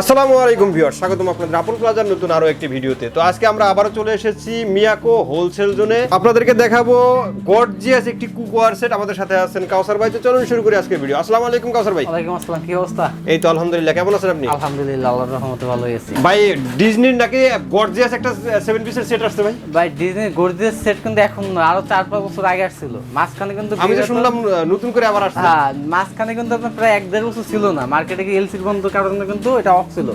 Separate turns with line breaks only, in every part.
আসসালামু আলাইকুম ভিউয়ার স্বাগতম আপনাদের আপন প্লাজার নতুন আরও একটি ভিডিওতে। তো আজকে আমরা আবারও চলে এসেছি মিয়াকো হোলসেল জোনে। আপনাদেরকে দেখাবো গর্জিয়াস একটি কুকওয়ার সেট আমাদের সাথে আছেন কাউসার ভাই। তো চলুন শুরু করি আজকের ভিডিও। আসসালামু আলাইকুম কাউসার ভাই।
ওয়ালাইকুম আসসালাম কি অবস্থা?
এই তো আলহামদুলিল্লাহ কেমন আছেন আপনি?
আলহামদুলিল্লাহ আল্লাহর রহমতে ভালো আছি।
ভাই ডিজনির নাকি গর্জিয়াস একটা সেভেন পিসের সেট আসছে ভাই?
ভাই ডিজনি গর্জিয়াস সেট কিন্তু এখন আরও চার পাঁচ বছর আগে আসছিল। মাঝখানে কিন্তু
আমি যে শুনলাম নতুন করে আবার আসছে।
হ্যাঁ মাঝখানে কিন্তু আপনার প্রায় এক দেড় বছর ছিল না। মার্কেটে কি এলসির বন্ধ কারণে কিন্তু এটা অফ ছিল।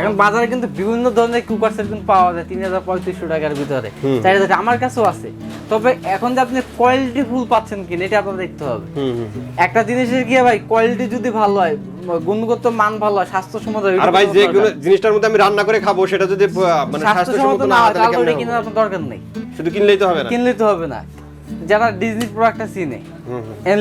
এখন বাজারে কিন্তু বিভিন্ন ধরনের কুকার সেট কিন্তু পাওয়া যায় তিন হাজার পঁয়ত্রিশশো টাকার ভিতরে। চার হাজার আমার কাছেও আছে। তবে এখন যে আপনি কোয়ালিটি ফুল পাচ্ছেন কিনা এটা আপনার দেখতে হবে। একটা জিনিসের কি ভাই কোয়ালিটি যদি ভালো হয় গুণগত মান ভালো হয় স্বাস্থ্যসম্মত
আর ভাই
দরকার।
জিনিসটার মধ্যে আমি রান্না করে খাব সেটা যদি মানে
স্বাস্থ্যসম্মত না হয়
তাহলে
ওটা কেনার আপনার দরকার নেই।
শুধু কিনলেই তো হবে না?
কিনলে তো হবে না। যারা ডিজনি প্রোডাক্টটা চিনে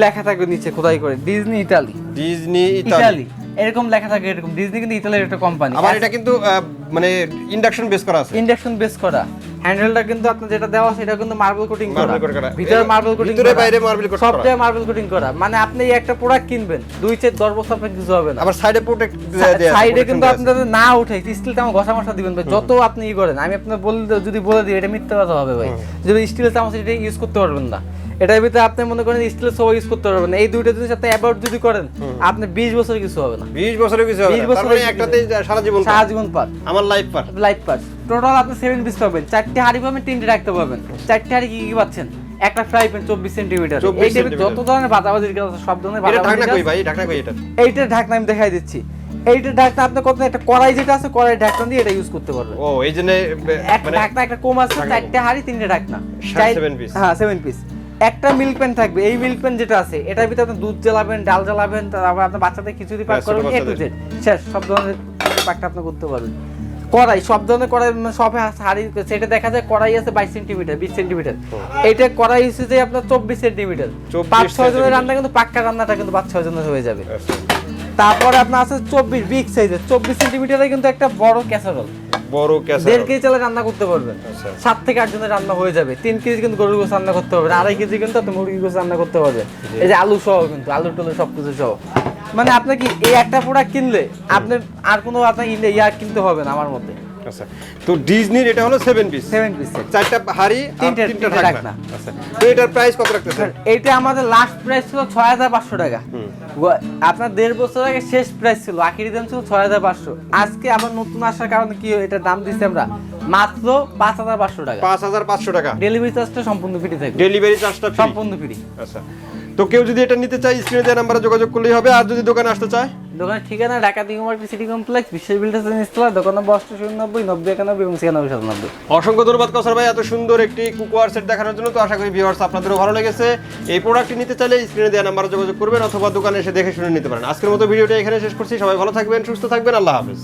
লেখা থাকবে নিচে খোদাই করে ডিজনি ইতালি
ডিজনি ইতালি
এরকম লেখা থাকে এরকম। ডিজনি কিন্তু ইতালির একটা কোম্পানি
আবার এটা কিন্তু আহ, মানে ইন্ডাকশন বেস করা আছে।
ইন্ডাকশন বেস করা। হ্যান্ডেলটা কিন্তু আপনার যেটা দেওয়া এটা কিন্তু মার্বেল কোটিং করা। ভিতরে মার্বেল কোটিং
ভিতরে বাইরে marble coat করা।
সবটাই মার্বেল কোটিং করা। মানে আপনি এই একটা প্রোডাক্ট কিনবেন দুই চেয়ে দশ বছর আপনার কিছু হবে না।
আবার সাইডে প্রোটেক্ট
সাইডে কিন্তু আপনি যাতে না উঠে স্টিলটা আমার ঘষা মশা দিবেন ভাই। যত আপনি ই করেন আমি আপনার বলে যদি বলে দিই এটা মিথ্যা কথা হবে ভাই। যদি স্টিল চামচ এটা ইউজ করতে পারবেন না। এটার ভিতরে আপনি মনে করেন স্টিল সব ইউজ করতে পারবেন এই দুইটা জিনিস আপনি অ্যাবাউট যদি করেন আপনি বিশ বছর কিছু হবে না।
20 বছরের কিছু হবে
20
না। তার
বছরের
মানে একটাতেই সারা জীবন
সারা জীবন পার।
আমার লাইফ পার।
লাইফ পাস টোটাল আপনি সেভেন পিস পাবেন। চারটে হাড়ি পাবেন তিনটে রাখতে পাবেন চারটে হাড়ি কি কি পাচ্ছেন? একটা ফ্রাই প্যান চব্বিশ সেন্টিমিটার এই টাইপের যত ধরনের বাতাবাজির কাজ আছে সব ধরনের
এটা ঢাকনা
আমি দেখাই দিচ্ছি। ঢাকনা আপনি কত একটা কড়াই যেটা আছে কড়াই ঢাকনা দিয়ে এটা ইউজ করতে পারবেন।
ও এই জন্য
একটা
মানে
ঢাকনা একটা কম আছে চারটে হাড়ি তিনটে ঢাকনা। হ্যাঁ সেভেন পিস একটা মিল্ক প্যান থাকবে। এই মিল্ক প্যান যেটা আছে এটার ভিতরে আপনি দুধ জ্বালাবেন ডাল জ্বালাবেন তারপর আপনার বাচ্চাদের খিচুড়ি পাক
হ্যাঁ,
করবেন এ টু জেড শেষ সব ধরনের পাকটা আপনি করতে পারবেন। কড়াই সব ধরনের কড়াই সব সবে হাড়ি সেটা দেখা যায় কড়াই আছে বাইশ সেন্টিমিটার বিশ সেন্টিমিটার। এটা কড়াই হচ্ছে যে আপনার চব্বিশ সেন্টিমিটার। পাঁচ ছয় জনের রান্না কিন্তু পাক্কা রান্নাটা কিন্তু পাঁচ ছয় জনের হয়ে যাবে।
আচ্ছা।
তারপরে আপনার আছে চব্বিশ বিগ সাইজের চব্বিশ সেন্টিমিটারে কিন্তু একটা বড় ক্যাসারোল
বড় ক্যাসা
দেড় কেজি চালে রান্না করতে পারবেন
আচ্ছা।
সাত থেকে আট জনের রান্না হয়ে যাবে। তিন কেজি কিন্তু গরুর গোস রান্না করতে পারবেন আড়াই কেজি কিন্তু আপনি মুরগির রান্না করতে পারবেন এই যে আলু সহ কিন্তু আলু টলু সব কিছু সহ। মানে আপনি কি এই একটা প্রোডাক্ট কিনলে আপনার আর কোনো আপনার ইয়া কিনতে হবে না আমার মতে।
আচ্ছা। তো ডিজনির এটা হলো 7 পিস
সেভেন পিস
চারটা হাড়ি
তিনটে-
তিনটা ঢাকনা। আচ্ছা। তো এটার প্রাইস কত রাখতেছেন?
এইটা আমাদের লাস্ট প্রাইস ছিল ছয় হাজার পাঁচশো টাকা। গো- আপনার দেড় বছর আগে শেষ প্রাইস ছিল আখিরি দাম ছিল ছয় হাজার পাঁচশো। আজকে আবার নতুন আসার কারণে কি এটার দাম দিচ্ছি আমরা? মাত্র পাঁচ হাজার পাঁচশো টাকা।
5500 টাকা।
ডেলিভারি চার্জটা সম্পূর্ণ ফ্রি থাকবে।
ডেলিভারি চার্জটা
সম্পূর্ণ ফ্রি
আচ্ছা। তো কেউ যদি এটা নিতে চায় স্ক্রিনে দেওয়া নাম্বারে যোগাযোগ করলেই হবে। আর যদি দোকানে আসতে চায়?
দোকানের ঠিকানা ঢাকা দিগো মার্কেট সিটি কমপ্লেক্স বিশ্বের বিল্ডার্স ইনস্টলার দোকান নম্বর অষ্টশূন্য নব্বই নব্বই একানব্বই এবং ছিয়ানব্বই সাতানব্বই।
অসংখ্য ধন্যবাদ কসার ভাই এত সুন্দর একটি কুকওয়ার সেট দেখানোর জন্য। তো আশা করি ভিউয়ার্স আপনাদেরও ভালো লেগেছে। এই প্রোডাক্টটি নিতে চাইলে স্ক্রিনে দেওয়া নাম্বারে যোগাযোগ করবেন অথবা দোকানে এসে দেখে শুনে নিতে পারেন। আজকের মতো ভিডিওটা এখানে শেষ করছি। সবাই ভালো থাকবেন সুস্থ থাকবেন। আল্লাহ হাফেজ।